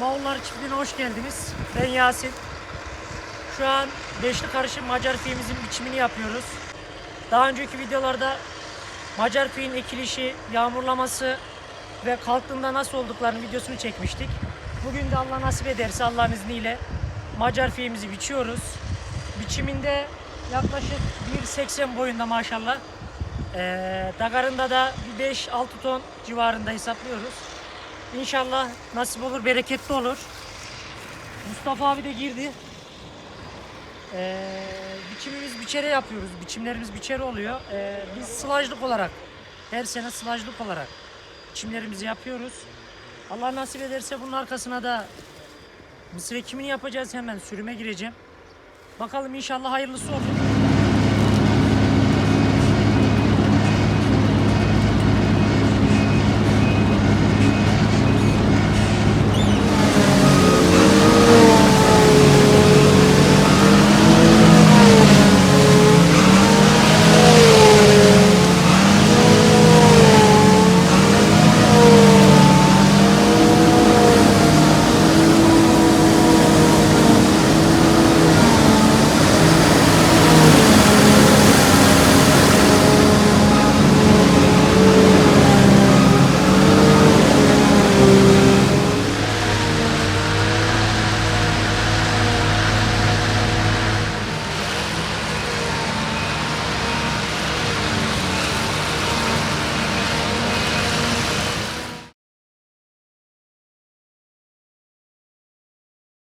Moğollar çiftliğine hoş geldiniz. Ben Yasin. Şu an beşli karışım Macar fiyemizin biçimini yapıyoruz. Daha önceki videolarda Macar fiyin ekilişi, yağmurlaması ve kalktığında nasıl olduklarını videosunu çekmiştik. Bugün de Allah nasip ederse Allah'ın izniyle Macar fiyemizi biçiyoruz. Biçiminde yaklaşık 1.80 boyunda maşallah. Ee, dagarında da bir 5-6 ton civarında hesaplıyoruz. İnşallah nasip olur, bereketli olur. Mustafa abi de girdi. Ee, biçimimiz biçere yapıyoruz. Biçimlerimiz biçere oluyor. Ee, biz sılajlık olarak, her sene sılajlık olarak biçimlerimizi yapıyoruz. Allah nasip ederse bunun arkasına da mısır ekimini yapacağız hemen sürüme gireceğim. Bakalım inşallah hayırlısı olur.